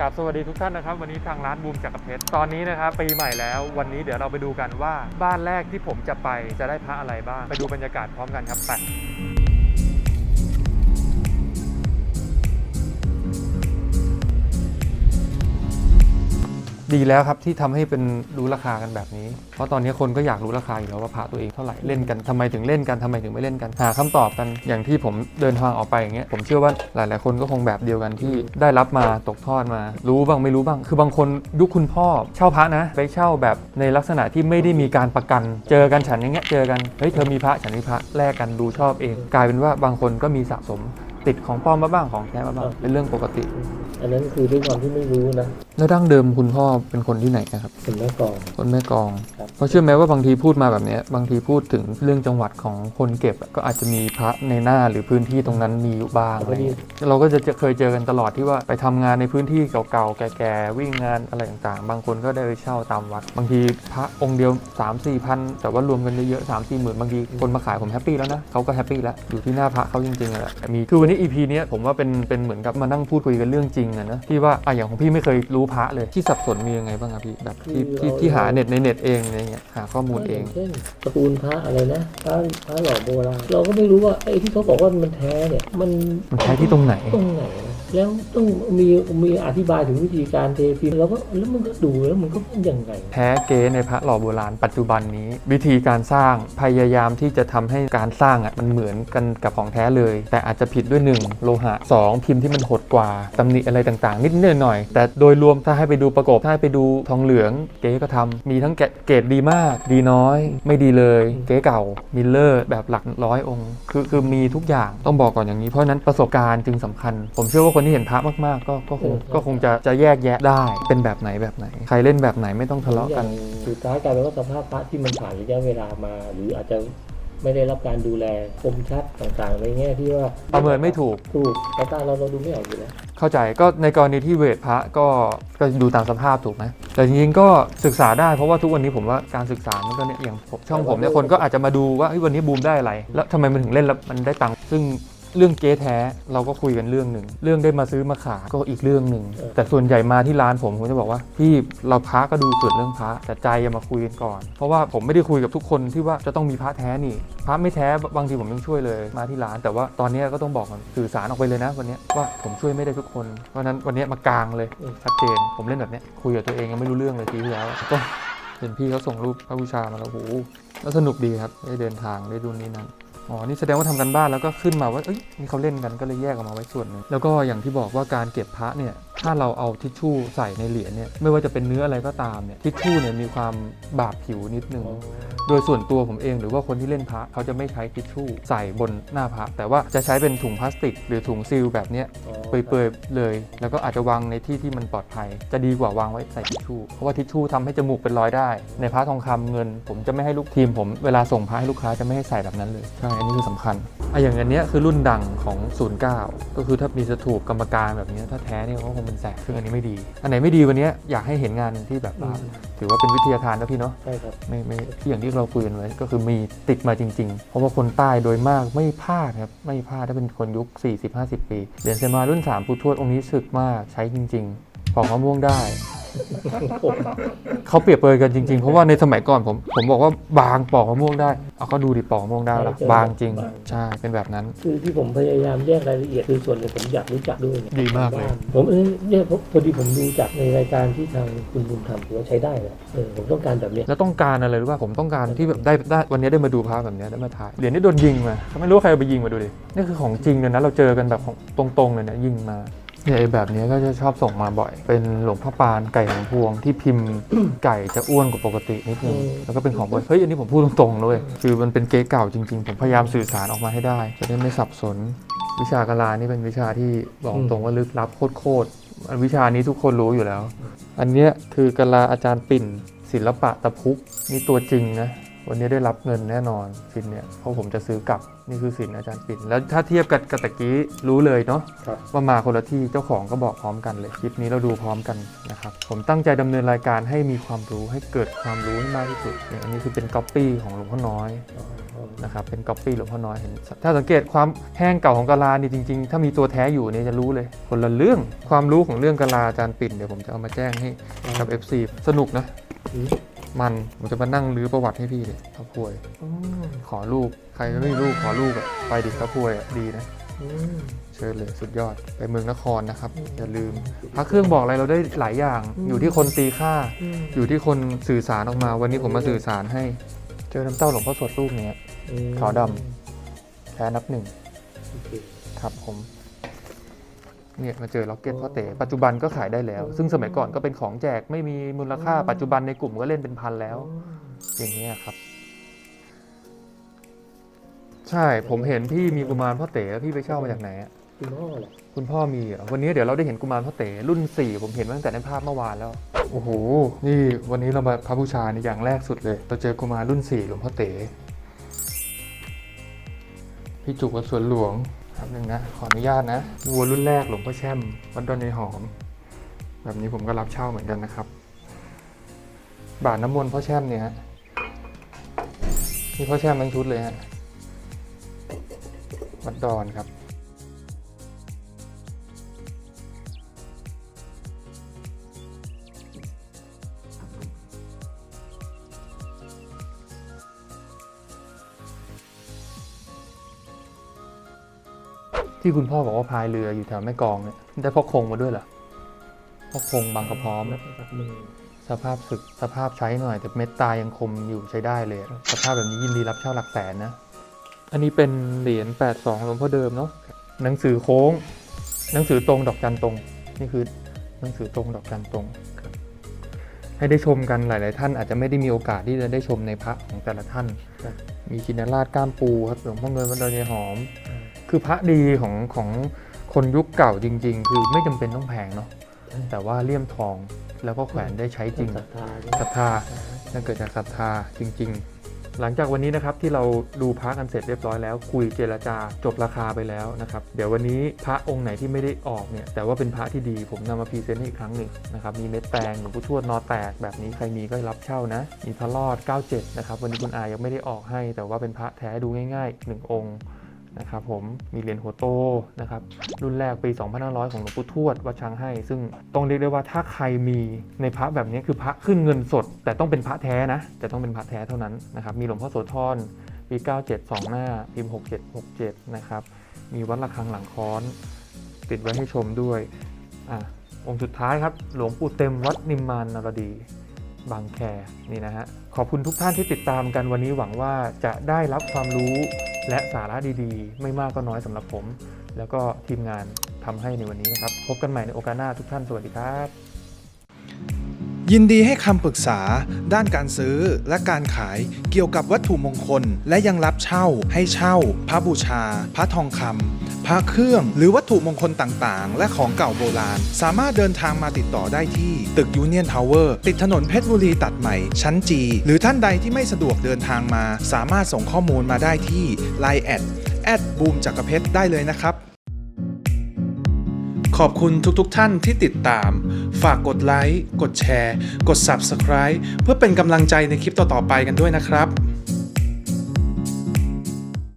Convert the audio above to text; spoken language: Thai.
กับสวัสดีทุกท่านนะครับ วันนี้ทางร้านบูมจักรเพชรตอนนี้นะครับปีใหม่แล้ววันนี้เดี๋ยวเราไปดูกันว่าบ้านแรกที่ผมจะไปจะได้พระอะไรบ้าง ไปดูบรรยากาศพร้อมกันครับไป ดีแล้วครับที่ทำให้เป็นรู้ราคากันแบบนี้ เพราะตอนนี้คนก็อยากรู้ราคาอยู่แล้วว่าพระตัวเองเท่าไหร่เล่นกันทำไมถึงเล่นกันทำไมถึงไม่เล่นกัน หาคำตอบกันอย่างที่ผมเดินทางออกไปอย่างเงี้ยผมเชื่อว่าหลาย ๆ คนก็คงแบบเดียวกันที่ได้รับมาตกทอดมา รู้บ้างไม่รู้บ้าง คือบางคนยุคคุณพ่อเช่าพระนะ ไปเช่าแบบในลักษณะที่ไม่ได้มีการประกัน เจอกันฉันอย่างเงี้ยเจอกันเฮ้ยเธอมีพระฉันมีพระแลกกันดูชอบเอง กลายเป็นว่าบางคนก็มีสะสม ติดของปลอมมาบ้างของแท้มาบ้างเป็นเรื่องปกติ อันนั้นคือด้วยความที่ไม่รู้นะแล้วดั้งเดิมคุณพ่อเป็นคนที่ไหนนะครับเป็นแม่กลองคนแม่กลองครับเพราะเชื่อไหมว่าบางทีพูดมาแบบเนี้ยบางทีพูดถึงเรื่องจังหวัดของคนเก็บอะก็อาจจะมีพระในหน้าหรือพื้นที่ตรงนั้นมีอยู่บ้างอะไรเงี้ยเราก็จะเจอเคยเจอกันตลอดที่ว่าไปทำงานในพื้นที่เก่าๆแก่ๆวิ่งงานอะไรต่างๆ บางคนก็ได้ไปเช่าตามวัด บางทีพระองค์เดียว 3 4พันแต่ว่ารวมกันเยอะๆ3 4หมื่นบางทีคนมาขายผมแฮปปี้แล้วนะเขาก็แฮปปี้แล้วอยู่ที่หน้าพระเขาจริงๆอะแหละมีคือวันนี้ EP เนี้ยผมว่าเป็นเป็นเหมือนกับมานั่งพูดคุยกันเรื่องจริงอะนะที่ว่าอะอย่างของพี่ไม่เคยรู้พระเลยที่สับสนมียังไงบ้างครับพี่แบบที่ที่ที่หาเน็ตในเน็ตเองอะไรเงี้ยหาข้อมูลเอง เช่นตระกูลพระอะไรนะพระพระหล่อโบราณเราก็ไม่รู้ว่าไอ้ที่เขาบอกว่ามันแท้เนี่ยมันมันใช้ที่ตรงไหน ตรงไหนนะ แล้วต้องมีมีอธิบายถึงวิธีการเทพิมพ์แล้วก็แล้วมันก็ดูแล้วมันก็ยังไง แท้เก๊ในพระหล่อโบราณปัจจุบันนี้ วิธีการสร้างพยายามที่จะทำให้การสร้างอะมันเหมือนกันกับของแท้เลย แต่อาจจะผิดด้วย 1 โลหะ 2 พิมพ์ที่มันหดกว่าตำหนิอะไรต่างๆ นิดๆหน่อย แต่โดยรวมถ้าให้ไปดูประกบถ้าให้ไปดูทองเหลืองเก๊ก็ทำมีทั้งแกะเกรดดีมาก ดีน้อย ไม่ดีเลย เก๊เก่ามิลเลอร์แบบหลักร้อยองค์ คือคือมีทุกอย่างต้องบอกก่อนอย่างนี้เพราะฉะนั้นประสบการณ์จึงสำคัญ ผมเชื่อว่าคนที่เห็นพระมากๆ ก็ก็คงก็คงจะจะแยกแยะได้เป็นแบบไหนแบบไหน ใครเล่นแบบไหนไม่ต้องทะเลาะอกัย่านงสุดท้ายกลายเป็นว่าสภาพพระที่มันผ่านระยะเวลามา หรืออาจจะไม่ได้รับการดูแลคมชัดต่างๆในแง่ที่ว่าประเมินไม่ถูกถูกสายตาเราเราดูไม่ออกอยู่แล้วเข้าใจก็ในกรณีที่เวทพระก็ก็ดูตามสภาพถูกไหมแต่จริงๆก็ศึกษาได้เพราะว่าทุกวันนี้ผมว่าการศึกษามันก็เนี่ยอย่างผมช่องผมเนี่ยคนก็อาจจะมาดูว่าเฮ้ยวันนี้บูมได้อะไรแล้วทำไมมันถึงเล่นแล้วมันได้ตังค์ซึ่ง เรื่องเก๊แท้เราก็คุยกันเรื่องหนึ่งเรื่องได้มาซื้อมาขายก็อีกเรื่องหนึ่งเออแต่ส่วนใหญ่มาที่ร้านผมผมจะบอกว่าพี่เราพระก็ดูส่วนเรื่องพระแต่ใจอย่ามาคุยกันก่อน เพราะว่าผมไม่ได้คุยกับทุกคนที่ว่าจะต้องมีพระแท้นี่พระไม่แท้บางทีผมยังช่วยเลยมาที่ร้าน แต่ว่าตอนนี้ก็ต้องบอกก่อนสื่อสารออกไปเลยนะวันนี้ว่าผมช่วยไม่ได้ทุกคนเพราะฉะนั้นวันนี้มากลางเลยชัดเจน ผมเล่นแบบเนี้ยคุยกับตัวเองยังไม่รู้เรื่องเลยทีที่แล้วก็เห็นพี่เขาส่งรูปพระบูชามาแล้วโอ้โห แล้วสนุกดีครับได้เดินทางได้ดูนี่นั่นอ๋อ นี่แสดงว่าทำกันบ้านแล้วก็ขึ้นมาว่า เอ้ยนี่เขาเล่นกันก็เลยแยกออกมาไว้ส่วนหนึ่งแล้วก็อย่างที่บอกว่าการเก็บพระเนี่ย ถ้าเราเอาทิชชู่ใส่ในเหรียญเนี่ย ไม่ว่าจะเป็นเนื้ออะไรก็ตามเนี่ย ทิชชู่เนี่ยมีความบาดผิวนิดนึง โดยส่วนตัวผมเองหรือว่าคนที่เล่นพระเขาจะไม่ใช้ทิชชู่ใส่บนหน้าพระแต่ว่าจะใช้เป็นถุงพลาสติก หรือถุงซีลแบบเนี้ยเปื่อยๆเลย แล้วก็อาจจะวางในที่ที่มันปลอดภัย จะดีกว่าวางไว้ใส่ทิชชู่เพราะว่าทิชชู่ทำให้จมูกเป็นรอยได้ ในพระทองคำเงิน ผมจะไม่ให้ลูกทีม ผมเวลาส่งพระให้ลูกค้าจะไม่ให้ใส่แบบนั้นเลยใช่อันนี้คือสำคัญอะอย่างอันเนี้ยคือรุ่นดังของ 09 ก็คือถ้ามีสถูปกรรมการแบบเนี้ยถ้าแท้เนี่ยก็คงเป็นแสนซึ่งอันนี้ไม่ดี อันไหนไม่ดีวันเนี้ยอยากให้เห็นงานที่แบบว่าถือว่าเป็นวิทยาทานนะพี่เนาะใช่ครับไม่ไม่ที่อย่างที่เราคุยกันไว้ก็คือมีติดมาจริงๆ เพราะว่าคนใต้โดยมากไม่พลาดครับ ไม่พลาดถ้าเป็นคนยุค 40-50 ปีเหรียญเซมารุ่น 3 ผู้ทวดองค์นี้สึกมากใช้จริง ๆ ขอกมะม่วงได้ เขาเปรียบเปรยกันจริงๆ เพราะว่าในสมัยก่อนผมผมบอกว่าบางปอกมะม่วงได้ เอาก็ดูดิปอกมะม่วงได้ละใช่บางจริงบางใช่เป็นแบบนั้น คือที่ผมพยายามแยกรายละเอียดคือส่วนหนึ่งผมอยากรู้จักด้วยเนี่ยดีมากเลย ผมเออเนี่ยพอพอดีผมดูจากในรายการที่ทางคุณบุญทำถือว่าใช้ได้เลยเออผมต้องการแบบเนี้ยแล้วต้องการอะไรรู้ป่ะผมต้องการที่แบบได้ได้วันนี้ได้มาดูพระแบบนี้ได้มาถ่ายเหรียญนี่โดนยิงมาเขาไม่รู้ว่าใครเอาไปยิงมาดูดินี่คือของจริงเลยนะเราเจอกันแบบของตรงๆเลยเนี่ยยิงมา เนี่ยไอ้แบบนี้ก็จะชอบส่งมาบ่อย เป็นหลวงพ่อปานไก่หางพวงที่พิมพ์ไก่จะอ้วนกว่าปกตินิดนึง แล้วก็เป็นของบริเฮ้ยอันนี้ผมพูดตรงๆเลย คือมันเป็นเก๊เก่าจริงๆ ผมพยายามสื่อสารออกมาให้ได้ จะได้ไม่สับสน วิชากาลานี่เป็นวิชาที่บอกตรงว่าลึกลับโคตรๆวิชานี้ทุกคนรู้อยู่แล้ว อันเนี้ยคือกะลาอาจารย์ปิ่น ศิลปะตะพุกนี่ตัวจริงนะ วันนี้ได้รับเงินแน่นอนสินเนี่ยเพราะผมจะซื้อกลับนี่คือสินอาจารย์ปิ่นแล้วถ้าเทียบกับกบตะกี้รู้เลยเนาะครับ ว่ามาคนละที่เจ้าของก็บอกพร้อมกันเลยคลิปนี้เราดูพร้อมกันนะครับผมตั้งใจดำเนินรายการให้มีความรู้ให้เกิดความรู้ให้มากที่สุดอย่างอันนี้คือเป็นก๊อปปี้ของหลวงพ่อน้อยนะครับเป็นก๊อปปี้หลวงพ่อน้อยเห็นถ้าสังเกตความแห้งเก่าของกะลานี่จริงๆ ถ้ามีตัวแท้อยู่เนี่ยจะรู้เลย คนละเรื่องความรู้ของเรื่องกะลาอาจารย์ปิ่นเดี๋ยวผมจะเอามาแจ้งให้กับ FC สนุกนะอื มมันผมจะมานั่งรื้อประวัติให้พี่เลยพระพวยอืมขอลูกใครไม่มีลูกขอลูกอะไปดิพระพวยอะดีนะอืมเชิญเลยสุดยอดไปเมืองนครนะครับ อย่าลืมพระเครื่องบอกอะไรเราได้หลายอย่าง อยู่ที่คนตีค่าอืมอยู่ที่คนสื่อสารออกมา วันนี้ผมมาสื่อสารให้ เจอน้ำเต้าหลวงพ่อสดลูกเนี้ยมขาวดแท้นับหนึ่งโอเคครับผม เนี่ยมาเจอล็อกเก็ตพ่อเต๋ปัจจุบันก็ขายได้แล้ว ซึ่งสมัยก่อนก็เป็นของแจกไม่มีมูลค่า ปัจจุบันในกลุ่มก็เล่นเป็นพันแล้ว อย่างนี้ยครับ ใช่ผมเห็นพี่มีกุมารพ่อเต๋แล้วพี่ไปเช่ามาจากไหนอะคุณพ่อเหรอคุณพ่อมีเหรอวันนี้เดี๋ยวเราได้เห็นกุมารพ่อเต๋รุ่นสี่ผมเห็นมาตั้งแต่ในภาพเมื่อวานแล้ว โอ้โห นี่วันนี้เรามาพระบูชาในอย่างแรกสุดเลย เราเจอกุมารรุ่นสี่หลวงพ่อเต๋พี่จุกวัดสวนหลวง ครับหนึ่งนะ ขออนุญาตนะ วัวรุ่นแรกหลวงพ่อแช่ม วัดดอนในหอม แบบนี้ผมก็รับเช่าเหมือนกันนะครับ บาทน้ำมนต์พ่อแช่มเนี่ยนี่พ่อแช่มทั้งชุดเลยฮะวัดดอนครับ ที่คุณพ่อบอกว่าพายเรืออยู่แถวแม่กลองเนี่ยได้พ่อคงมาด้วยเหรอพ่อคงบางกระพร้อมแล้วก็กับมือสภาพศึกสภาพใช้หน่อย แต่เม็ดตายังคมอยู่ใช้ได้เลยอะสภาพแบบนี้ยินดีรับเช่าหลักแสนนะ อันนี้เป็นเหรียญ82หลวงพ่อเดิมเนาะหนังสือโค้ง หนังสือตรงดอกจันตรง นี่คือหนังสือตรงดอกจันตรงให้ได้ชมกันหลาย ๆ ท่านอาจจะไม่ได้มีโอกาสที่จะได้ชมในพระของแต่ละท่านครับมีชินราชก้ามปูครับหลวงพ่อเงินวัดดอนยายหอมอ่า คือพระดีของของคนยุคเก่าจริง ๆ คือไม่จำเป็นต้องแพงเนาะใช่แต่ว่าเลี่ยมทองแล้วก็แขวนได้ใช้จริง ศรัทธาด้วยศรัทธานั่นเกิดจากศรัทธาจริง ๆ หลังจากวันนี้นะครับที่เราดูพระกันเสร็จเรียบร้อยแล้วคุยเจรจาจบราคาไปแล้วนะครับ เดี๋ยววันนี้พระองค์ไหนที่ไม่ได้ออกเนี่ยแต่ว่าเป็นพระที่ดีผมนำมาพรีเซนต์ให้อีกครั้งหนึ่งนะครับมีเม็ดแตงหลวงปู่ทวดนอแตกแบบนี้ใครมีก็รับเช่านะ มีพระรอด 97 นะครับวันนี้คุณอายังไม่ได้ออกให้ แต่ว่าเป็นพระแท้ดูง่ายๆหนึ่งองค์ นะครับผมมีเหรียญหัวโตนะครับรุ่นแรกปี 2500 ของหลวงปู่ทวดวัดช้างให้ ซึ่งต้องเรียกได้ว่าถ้าใครมีในพระแบบนี้คือพระขึ้นเงินสด แต่ต้องเป็นพระแท้นะจะต้องเป็นพระแท้เท่านั้นนะครับมีหลวงพ่อโสธรปี 97 2 หน้าพิมพ์ 6767 นะครับมีวัดระฆังหลังค้อน ติดไว้ให้ชมด้วยอะองค์สุดท้ายครับ หลวงปู่เต็มวัดนิมมานนรดี บางแคนี่นะฮะขอบคุณทุกท่านที่ติดตามกันวันนี้หวังว่าจะได้รับความรู้และสาระดีๆ ไม่มากก็น้อยสำหรับผม แล้วก็ทีมงานทำให้ในวันนี้นะครับ พบกันใหม่ในโอกาสหน้าทุกท่านสวัสดีครับ ยินดีให้คำปรึกษาด้านการซื้อและการขายเกี่ยวกับวัตถุมงคล และยังรับเช่า ให้เช่า พระบูชา พระทองคำพระเครื่อง หรือวัตถุมงคลต่างๆ และของเก่าโบราณ สามารถเดินทางมาติดต่อได้ที่ ตึกยูเนียนทาวเวอร์ติดถนนเพชรบุรีตัดใหม่ ชั้นจี หรือท่านใดที่ไม่สะดวกเดินทางมา สามารถส่งข้อมูลมาได้ที่ Line แอดแอดบูมจักรเพชรได้เลยนะครับ ขอบคุณทุกๆทท่านที่ติดตาม ฝากกดไลค์ กดแชร์ กด Subscribe เพื่อเป็นกำลังใจในคลิปต่อๆไปกันด้วยนะครับ